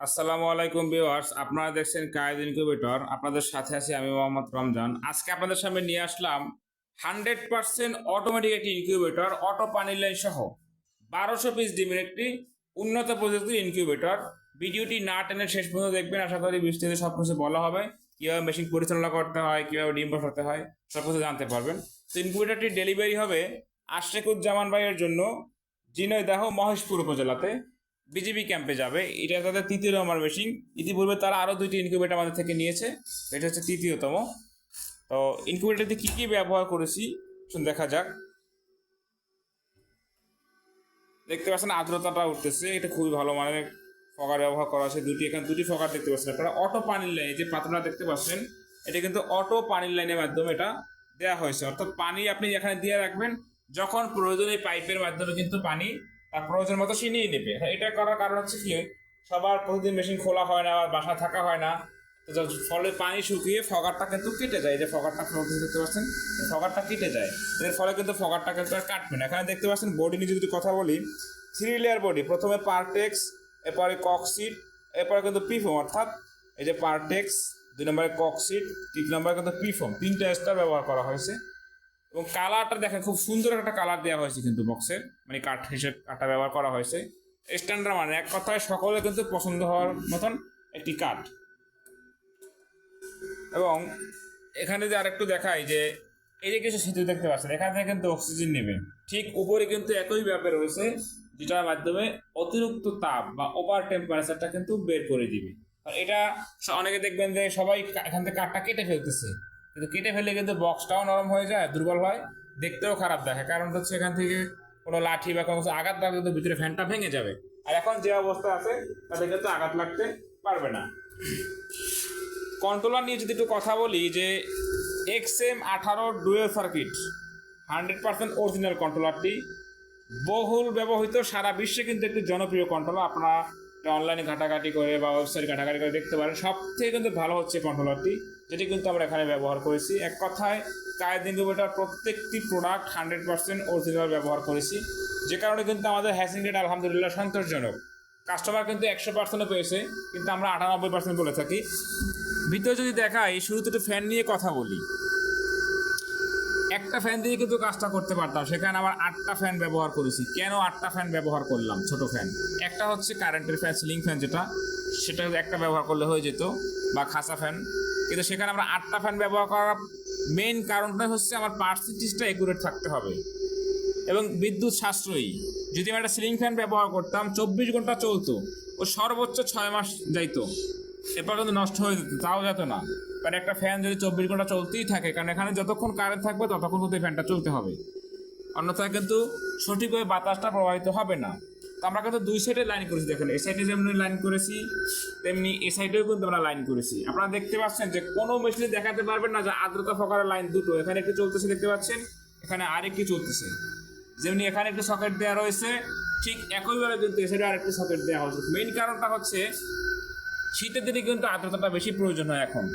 আসসালামু আলাইকুম ভিউয়ার্স, আপনারা দেখছেন কায়েদ ইনকিউবেটর আপনাদের সাথে আছি আমি মোহাম্মদ রমজান। আজকে আপনাদের সামনে নিয়ে আসলাম হান্ড্রেড পার্সেন্ট অটোমেটিক একটি ইনকিউবেটর অটো পানি লাইন সহ বারোশো পিস ডিমের একটি উন্নত প্রযুক্তির ইনকিউবেটর ভিডিওটি না টেনে শেষ পর্যন্ত দেখবেন, আশা করি বিস্তারিত সব কিছু বলা হবে। কীভাবে মেশিন পরিচালনা করতে হয়, কীভাবে ডিম বসাতে হয় সব কিছু জানতে পারবেন। তো ইনকিউবেটরটি ডেলিভারি হবে আশরেকুজ্জামান ভাইয়ের জন্য, জিনয়দাহ মহেশপুর উপজেলাতে। বিজেপি ক্যাম্পে যাবে। এটা তাদের তৃতীয় নম্বর মেশিন ইতিপূর্বে তারা আরও দুইটি ইনকিউবেটার আমাদের থেকে নিয়েছে। এটা হচ্ছে তৃতীয়তম। তো ইনকিউবেটারতে কী কী ব্যবহার করেছি? শুন দেখা যাক। দেখতে পাচ্ছেন আর্দ্রতাটা উঠতেছে। এটা খুবই ভালো মানের ফকার ব্যবহার করা আছে। দুটি এখানে দুটি ফগার দেখতে পাচ্ছেন আপনারা। অটো পানির লাইন যে পাত্রটা দেখতে পাচ্ছেন, এটা কিন্তু অটো পানির লাইনের মাধ্যমে এটা দেওয়া হয়েছে। অর্থাৎ পানি আপনি এখানে দিয়ে রাখবেন। যখন প্রয়োজন এই পাইপের মাধ্যমে কিন্তু পানি প্রয়োজন মতো সে নিয়ে নেবে। এটা করার কারণ হচ্ছে কি, সবার প্রতিদিন মেশিন খোলা হয় না বা বাসায় থাকা হয় না। ফলে পানি শুকিয়ে ফগারটা কিন্তু কেটে যায়। যে ফগারটা ফ্লোর দেখতে পাচ্ছেন ফগারটা কেটে যায়। এর ফলে কিন্তু ফগারটা কিন্তু আর কাটবে না। এখানে দেখতে পাচ্ছেন বডি নিয়ে যদি কথা বলি থ্রি লেয়ার বডি প্রথমে পারটেক্স এরপরে ককসিট এরপরে কিন্তু পিফোম অর্থাৎ এই যে পারটেক্স দুই নম্বরে ককসিট তিন নম্বরে কিন্তু পিফোম তিনটা স্তর ব্যবহার করা হয়েছে। এবং কালারটা দেখেন, খুব সুন্দর একটা কালার দেওয়া হয়েছে কিন্তু বক্সের মানে কাঠ হিসেবে কাঠটা ব্যবহার করা হয়েছে। স্ট্যান্ডার্ড মানে এক কথায় সকলে কিন্তু পছন্দ হওয়ার মতন একটি কাঠ। এবং এখানে যে আরেকটু দেখাই যে, এই যে কিছু সেতু দেখতে পাচ্ছেন, এখান থেকে কিন্তু অক্সিজেন নেবে। ঠিক উপরে কিন্তু একই ব্যাপার রয়েছে, যেটার মাধ্যমে অতিরিক্ত তাপ বা ওভার টেম্পারেচারটা কিন্তু বের করে দিবে। আর এটা অনেকে দেখবেন যে সবাই এখান থেকে কাঠটা কেটে ফেলতেছে। কিন্তু কেটে ফেলে কিন্তু বক্সটাও নরম হয়ে যায়, দুর্বল হয়, দেখতেও খারাপ দেখে। কারণ হচ্ছে এখান থেকে কোনো লাঠি বা কোনো আঘাত লাগলে কিন্তু ভিতরে ফ্যানটা ভেঙে যাবে। আর এখন যে অবস্থা আছে তাতে কিন্তু আঘাত লাগতে পারবে না। কন্ট্রোলার নিয়ে যদি একটু কথা বলি, যে এক্স এম আঠারো dual circuit hundred percent original কন্ট্রোলারটি বহুল ব্যবহৃত, সারা বিশ্বে কিন্তু একটি জনপ্রিয় কন্ট্রোলার আপনারা অনলাইনে ঘাটাঘাটি করে বা ওয়েবসাইট ঘাটাঘাটি করে দেখতে পারেন। সব থেকে কিন্তু ভালো হচ্ছে কন্ট্রোলারটি যেটি কিন্তু আমরা এখানে ব্যবহার করেছি। এক কথায় কায়েদ ইনকিউবেটার প্রত্যেকটি প্রোডাক্ট হান্ড্রেড পার্সেন্ট অরিজিনাল ব্যবহার করেছি। যে কারণে কিন্তু আমাদের হ্যাসিং রেট আলহামদুলিল্লাহ সন্তোষজনক। কাস্টমার কিন্তু একশো পার্সেন্টও পেয়েছে, কিন্তু আমরা আটানব্বই পার্সেন্ট বলে থাকি। ভিতরে যদি দেখাই, শুরুতে একটু ফ্যান নিয়ে কথা বলি। একটা ফ্যান দিয়ে কিন্তু কাজটা করতে পারতাম। সেখানে আবার আটটা ফ্যান ব্যবহার করেছি। কেন আটটা ফ্যান ব্যবহার করলাম ছোট ফ্যান একটা হচ্ছে কারেন্টের ফ্যান সিলিং ফ্যান যেটা, সেটা একটা ব্যবহার করলে হয়ে যেত, বা খাসা ফ্যান কিন্তু সেখানে আমরা আটটা ফ্যান ব্যবহার করার মেন কারণটা হচ্ছে আমার পার্সেন্টেজটা একুরেট থাকতে হবে। এবং বিদ্যুৎ সাশ্রয়ী। যদি আমি একটা সিলিং ফ্যান ব্যবহার করতাম, চব্বিশ ঘণ্টা চলতো। ও সর্বোচ্চ ছয় মাস যাইতো। এরপর কিন্তু নষ্ট হয়ে যেত, তাও যেত না। কারণ একটা ফ্যান যদি চব্বিশ ঘণ্টা চলতেই থাকে, কারণ এখানে যতক্ষণ কারেন্ট থাকবে ততক্ষণ কিন্তু ফ্যানটা চলতে হবে। অন্যথায় কিন্তু সঠিকভাবে বাতাসটা প্রবাহিত হবে না। তো আমরা কিন্তু দুই সাইডে লাইন করেছি, দেখেন, এই সাইডে যেমনি লাইন করেছি, তেমনি এই সাইডেও কিন্তু আমরা লাইন করেছি। আপনারা দেখতে পাচ্ছেন যে কোনো মেশিনে দেখাতে পারবেন না যে আর্দ্রতা ফকারের লাইন দুটো। এখানে একটু চলতেছে, দেখতে পাচ্ছেন? এখানে আরেকটি চলতেছে। যেমনি এখানে একটু সকেট দেওয়া রয়েছে, ঠিক একইভাবে কিন্তু এ সাইডে আরেকটি সকেট দেওয়া হয়েছে। মেইন কারণটা হচ্ছে, শীতের দিনে কিন্তু আর্দ্রতাটা বেশি প্রয়োজন হয় এখন।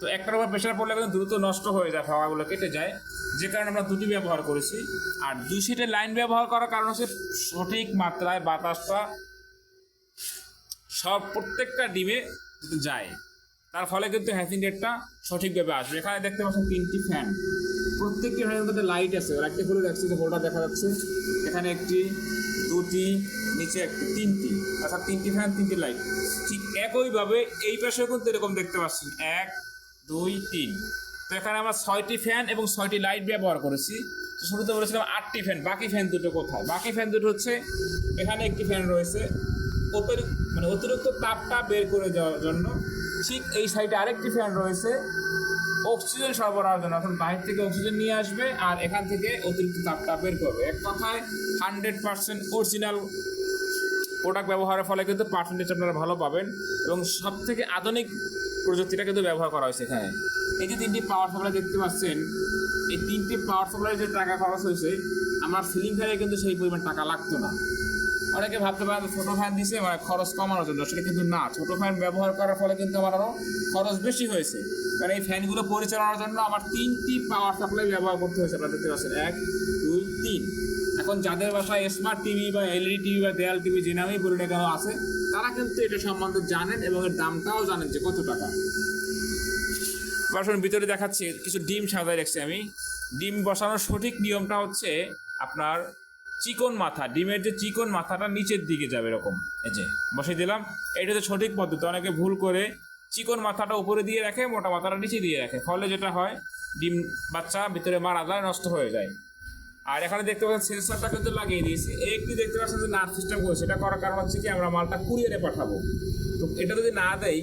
তো একটার উপর প্রেশার পড়লে কিন্তু দ্রুত নষ্ট হয়ে যায় হাওয়াগুলো কেটে যায়। যে কারণে আমরা দুটি ব্যবহার করেছি। আর দুই সিটের লাইন ব্যবহার করার কারণ হচ্ছে সঠিক মাত্রায় বাতাসটা সব প্রত্যেকটা ডিমে যায়। তার ফলে কিন্তু হ্যাসিং রেটটা সঠিকভাবে আসবে। এখানে দেখতে পাচ্ছেন তিনটি ফ্যান প্রত্যেকটি ফ্যানের মধ্যে লাইট আছে। লাইটটি দেখছি যে বড়টা দেখা যাচ্ছে। এখানে একটি, দুটি, নিচে একটি, তিনটি। অর্থাৎ তিনটি ফ্যান তিনটি লাইট ঠিক একইভাবে এই পাশেও কিন্তু এরকম দেখতে পাচ্ছেন। এক দুই, তিন। তো এখানে আমরা ছয়টি ফ্যান এবং ছয়টি লাইট ব্যবহার করেছি। শুরুতে বলেছিলাম আটটি ফ্যান বাকি ফ্যান দুটো কোথায়? বাকি ফ্যান দুটো হচ্ছে, এখানে একটি ফ্যান রয়েছে, অতিরিক্ত মানে অতিরিক্ত তাপটা বের করে দেওয়ার জন্য। ঠিক এই সাইডে আরেকটি ফ্যান রয়েছে অক্সিজেন সরবরাহের জন্য। অর্থাৎ বাইরে থেকে অক্সিজেন নিয়ে আসবে আর এখান থেকে অতিরিক্ত তাপটা বের করবে। এক কথায় হান্ড্রেড পার্সেন্ট অরিজিনাল প্রোডাক্ট ব্যবহারের ফলে কিন্তু পার্সেন্টেজ আপনারা ভালো পাবেন। এবং সব থেকে আধুনিক প্রযুক্তিটা কিন্তু ব্যবহার করা হয়েছে এখানে। এই যে তিনটি পাওয়ার সাপ্লাই দেখতে পাচ্ছেন, এই তিনটি পাওয়ার সাপ্লাই যে টাকা খরচ হয়েছে, আমার সিলিং ফ্যানে কিন্তু সেই পরিমাণ টাকা লাগতো না। অনেকে ভাবতে পারেন ছোট ফ্যান দিছে মানে খরচ কমানোর জন্য। সেটা কিন্তু না, ছোট ফ্যান ব্যবহার করার ফলে কিন্তু আমার আরও খরচ বেশি হয়েছে। কারণ এই ফ্যানগুলো পরিচালনার জন্য আমার তিনটি পাওয়ার সাপ্লাই ব্যবহার করতে হয়েছে, আপনারা দেখতে পাচ্ছেন। এক, দুই, তিন। এখন যাদের বাসায় স্মার্ট টিভি বা এলইডি টিভি বা দেয়াল টিভি যে নামেই বলে কেন আছে, তারা কিন্তু এটা সম্বন্ধে জানেন এবং এর দামটাও জানেন যে কত টাকা। বাসন ভিতরে দেখাচ্ছি, কিছু ডিম সাজায় রাখছি আমি। ডিম বসানোর সঠিক নিয়মটা হচ্ছে আপনার চিকন মাথা, ডিমের যে চিকন মাথাটা নিচের দিকে যাবে এরকম। এই যে, বসিয়ে দিলাম। এটা তো সঠিক পদ্ধতি। অনেকে ভুল করে চিকন মাথাটা উপরে দিয়ে রাখে, মোটা মাথাটা নিচে দিয়ে রাখে। ফলে যেটা হয়, ডিম বাচ্চা ভিতরে মারা যায় নষ্ট হয়ে যায়। আর এখানে দেখতে পাচ্ছেন, সেন্সরটা কিন্তু লাগিয়ে দিয়েছি। একটি দেখতে পাচ্ছেন যে নার্ভ সিস্টেম করেছে এটা করার কারণ হচ্ছে কি, আমরা মালটা কুরিয়ারে পাঠাবো। তো এটা যদি না দেই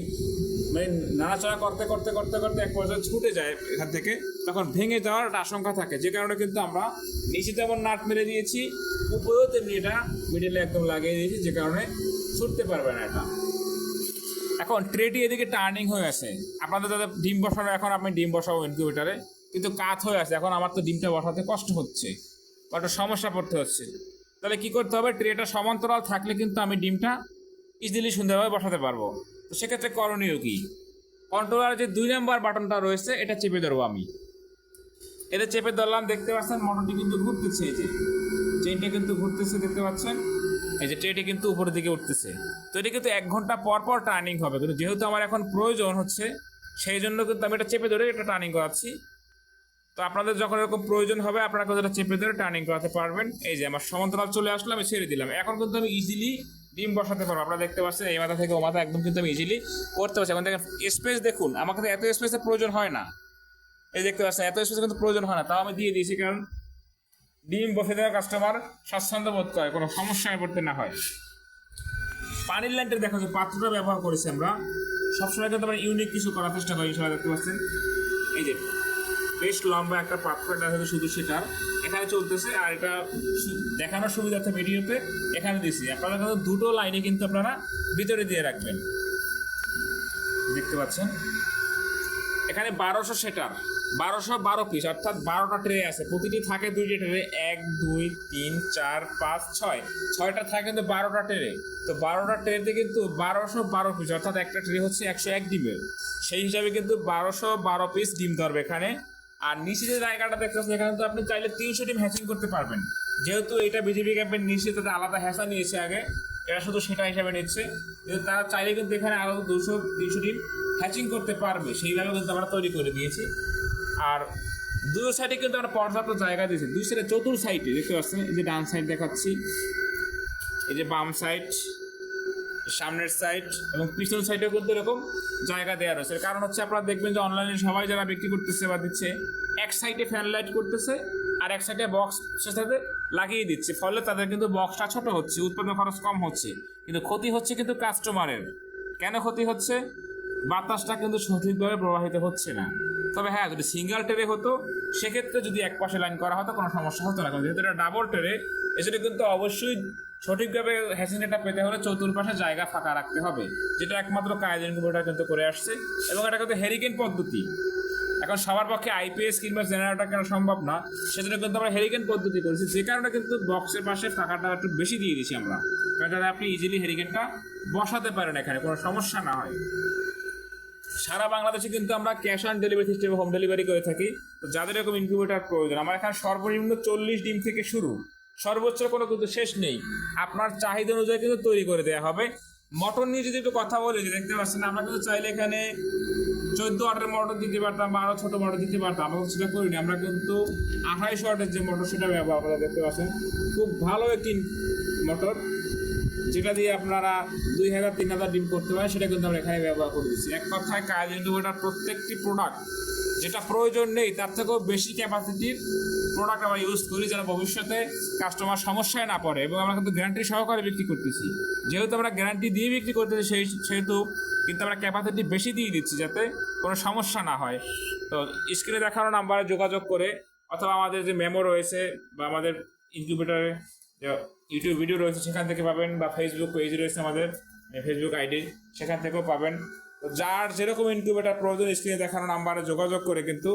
মানে নাড়াচাড়া করতে করতে করতে করতে এক পর্যায়ে ছুটে যায় এখান থেকে। তখন ভেঙে যাওয়ার একটা আশঙ্কা থাকে। যে কারণে কিন্তু আমরা নিচে যেমন নাট মেরে দিয়েছি, উপরেও তেমনি এটা মিডিলে একদম লাগিয়ে দিয়েছি, যে কারণে ছুটতে পারবে না এটা। এখন ট্রেটি এদিকে টার্নিং হয়ে আছে। আপনাদের যাদের ডিম বসানো, এখন আপনি ডিম বসাবো ইনকিউবেটারে কিন্তু কাত হয়ে আছে। এখন আমার তো ডিমটা বসাতে কষ্ট হচ্ছে বা একটা সমস্যা পড়তে হচ্ছে। তাহলে কি করতে হবে? ট্রেটা সমান্তরাল থাকলে কিন্তু আমি ডিমটা ইজিলি সুন্দরভাবে বসাতে পারব। তো সেক্ষেত্রে করণীয় কি? কন্ট্রোলার যে দুই নাম্বার বাটনটা রয়েছে, এটা চেপে ধরবো আমি। এটা চেপে ধরলাম, দেখতে পাচ্ছেন মোটরটি কিন্তু ঘুরতেছে এই যে। চেনটা কিন্তু ঘুরতেছে, দেখতে পাচ্ছেন? এই যে ট্রেটি কিন্তু উপরের দিকে উঠতেছে। তো এটা কিন্তু এক ঘণ্টা পর পর টার্নিং হবে। কিন্তু যেহেতু আমার এখন প্রয়োজন হচ্ছে, সেই জন্য কিন্তু আমি এটা চেপে ধরে এটা টার্নিং করাচ্ছি। তো আপনাদের যখন এরকম প্রয়োজন হবে, আপনারা কিন্তু এটা চেপে ধরে টার্নিং করাতে পারবেন। এই যে আমার সমান্তরাল চলে আসলো, আমি ছেড়ে দিলাম। এখন কিন্তু আমি ইজিলি ডিম বসাতে পারব আপনারা দেখতে পাচ্ছেন এই মাথা থেকে ও মাথা একদম কিন্তু আমি ইজিলি করতে পারছি। এখন দেখেন স্পেস দেখুন আমাকে তো এত স্পেসের প্রয়োজন হয় না। এই দেখতে পাচ্ছেন, এত স্পেসের কিন্তু প্রয়োজন হয় না। তাও আমি দিয়ে দিয়েছি কারণ ডিম বসে দেওয়া কাস্টমার স্বাচ্ছন্দ্য বোধ করে, কোনো সমস্যায় পড়তে না হয়। পানির লাইনটা দেখো, যে পাত্রটা ব্যবহার করেছি আমরা, সবসময় কিন্তু আমরা ইউনিক কিছু করার চেষ্টা করি, সবাই দেখতে পাচ্ছেন। এই যে, বেশ লম্বা একটা পাত্র, এটা হলো শুধু সেটার। এখানে চলতেছে আর এটা দেখানোর সুবিধার্থে ভিডিওতে এখানে দিয়েছি। আপনারা কিন্তু দুটো লাইনে কিন্তু আপনারা ভিতরে দিয়ে রাখবেন। দেখতে পাচ্ছেন? এখানে বারোশো সেটার বারোশো বারো পিস অর্থাৎ বারোটা ট্রে আছে। প্রতিটি থাকে দুইটি ট্রে এক, দুই, তিন, চার, পাঁচ, ছয়। ছয়টা থাকে কিন্তু বারোটা ট্রে তো বারোটা ট্রেতে কিন্তু বারোশো বারো পিস অর্থাৎ একটা ট্রে হচ্ছে একশো এক ডিমের। সেই হিসাবে কিন্তু বারোশো বারো পিস ডিম ধরবে এখানে। আর নিচে যে জায়গাটা দেখতে পাচ্ছেন এখানে তো আপনি চাইলে তিনশো ডিম হ্যাচিং করতে পারবেন। যেহেতু এটা বিজেপি ক্যাম্পের নিচে, তাদের আলাদা হ্যাসা নিয়েছে আগে। এরা শুধু সেটা হিসাবে নিচ্ছে। কিন্তু তারা চাইলে কিন্তু এখানে আরও দুশো, তিনশো ডিম হ্যাচিং করতে পারবে। সেইভাবে কিন্তু আমরা তৈরি করে দিয়েছি। আর দুই সাইডে কিন্তু আমরা পর্যাপ্ত জায়গা দিয়েছি। দুই সাইডে চতুর সাইডে দেখতে পাচ্ছেন? এই যে ডান সাইড দেখাচ্ছি। এই যে বাম সাইড সামনের সাইড এবং পিছন সাইডেও কিন্তু এরকম জায়গা দেওয়া রয়েছে। কারণ হচ্ছে আপনারা দেখবেন যে অনলাইনে সবাই যারা বিক্রি করতেছে বা দিচ্ছে, এক সাইডে ফ্যান লাইট করতেছে আর এক সাইডে বক্স সাথে লাগিয়ে দিচ্ছে। ফলে তাদের কিন্তু বক্সটা ছোট হচ্ছে, উৎপাদন খরচ কম হচ্ছে। কিন্তু ক্ষতি হচ্ছে কিন্তু কাস্টমারের কেন ক্ষতি হচ্ছে? বাতাসটা কিন্তু সঠিকভাবে প্রবাহিত হচ্ছে না। তবে হ্যাঁ যদি সিঙ্গেল ট্রে হতো, সেক্ষেত্রে যদি এক পাশে লাইন করা হতো, কোনো সমস্যা হতো না। কারণ যেহেতু এটা ডাবল ট্রে এজন্য কিন্তু অবশ্যই সঠিকভাবে হ্যাসিংটা পেতে হলে চতুর্পাশে জায়গা ফাঁকা রাখতে হবে, যেটা একমাত্র কায়দের ইনকিউবেটর কিন্তু করে আসছে এবং এটা কিন্তু হেরিকেন পদ্ধতি। এখন সবার পক্ষে আইপিএস কিংবা জেনারেটর কেনা সম্ভব না, সেজন্য কিন্তু আমরা হেরিকেন পদ্ধতি করেছি, যে কারণে কিন্তু বক্সের পাশে ফাঁকাটা একটু বেশি দিয়ে দিয়েছি আমরা। কারণ যাতে আপনি ইজিলি হেরিকেনটা বসাতে পারেন এখানে, কোনো সমস্যা না হয়। সারা বাংলাদেশে কিন্তু আমরা ক্যাশ অন ডেলিভারি সিস্টেমে হোম ডেলিভারি করে থাকি, তো যাদের এরকম ইনকিউবেটার প্রয়োজন, আমার এখানে সর্বনিম্ন চল্লিশ ডিম থেকে শুরু। সর্বোচ্চ কোনো কিন্তু শেষ নেই। আপনার চাহিদা অনুযায়ী কিন্তু তৈরি করে দেওয়া হবে। মটর নিয়ে যদি একটু কথা বলি, যে দেখতে পাচ্ছেন, আমরা কিন্তু চাইলে এখানে চোদ্দ আটের মোটর দিতে পারতাম বা আরও ছোট মোটর দিতে পারতাম। আমরা সেটা করিনি। আমরা কিন্তু আঠাইশ ওয়াটের যে মোটর সেটা ব্যবহার আপনারা দেখতে পাচ্ছেন। খুব ভালো একটি মোটর যেটা দিয়ে আপনারা দুই হাজার, তিন হাজার ডিম করতে পারেন, সেটা কিন্তু আমরা এখানে ব্যবহার করে দিচ্ছি। এক কথায় কাজ কিন্তু ইনকিউবেটার প্রত্যেকটি প্রোডাক্ট যেটা প্রয়োজন নেই, তার থেকেও বেশি ক্যাপাসিটির প্রোডাক্ট আমরা ইউজ করি যেন ভবিষ্যতে কাস্টমার সমস্যায় না পড়ে। এবং আমরা কিন্তু গ্যারান্টি সহকারে বিক্রি করতেছি। যেহেতু আমরা গ্যারান্টি দিয়ে বিক্রি করতেছি, সেই সেহেতু কিন্তু আমরা ক্যাপাসিটি বেশি দিয়ে দিচ্ছি যাতে কোনো সমস্যা না হয়। তো স্ক্রিনে দেখানো নাম্বারে যোগাযোগ করে অথবা আমাদের যে মেমো রয়েছে বা আমাদের ইনকিউবেটারে ইউটিউব ভিডিও রয়েছে, সেখান থেকে পাবেন। বা ফেসবুক পেজ রয়েছে আমাদের ফেসবুক আইডি সেখান থেকেও পাবেন। যার যেরকম ইনকিউবেটার প্রয়োজন স্ক্রিনে দেখানো নাম্বারে যোগাযোগ করে কিন্তু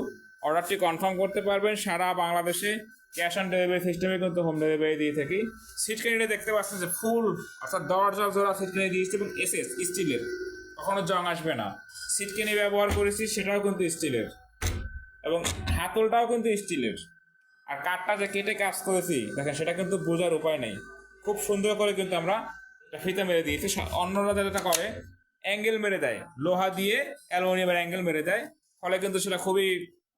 অর্ডারটি কনফার্ম করতে পারবেন। সারা বাংলাদেশে ক্যাশ অন ডেলিভারি সিস্টেমে কিন্তু হোম ডেলিভারি দিয়ে থাকি। সিট ক্যানিটা দেখতে পাচ্ছেন যে ফুল অর্থাৎ দরজা জোড়া সিট ক্যানি দিয়েছি এবং এসএস স্টিলের কখনো জং আসবে না। সিট ক্যানি ব্যবহার করেছি, সেটাও কিন্তু স্টিলের এবং হাতলটাও কিন্তু স্টিলের আর কাঠটা যে কেটে কাজ করেছি, দেখেন সেটা কিন্তু বোঝার উপায় নেই। খুব সুন্দর করে কিন্তু আমরা ফিতা মেরে দিয়েছি। অন্যরা যেটা করে অ্যাঙ্গেল মেরে দেয়। লোহা দিয়ে অ্যালুমিনিয়ামের অ্যাঙ্গেল মেরে দেয়। ফলে কিন্তু সেটা খুবই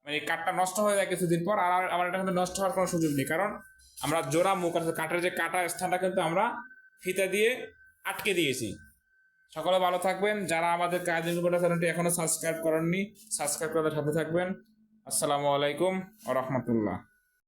মানে কাঠটা নষ্ট হয়ে যায় কিছুদিন পর। আর আমার এটা কিন্তু নষ্ট হওয়ার কোনো সুযোগ নেই। কারণ আমরা জোড়া মুখ, অর্থাৎ কাঠের যে কাটা স্থানটা কিন্তু আমরা ফিতা দিয়ে আটকে দিয়েছি। সকলে ভালো থাকবেন। যারা আমাদের কাজ চ্যানেলটি এখনও সাবস্ক্রাইব করেননি সাবস্ক্রাইব করার সাথে থাকবেন। আসসালামু আলাইকুম ও রহমতুল্লাহ।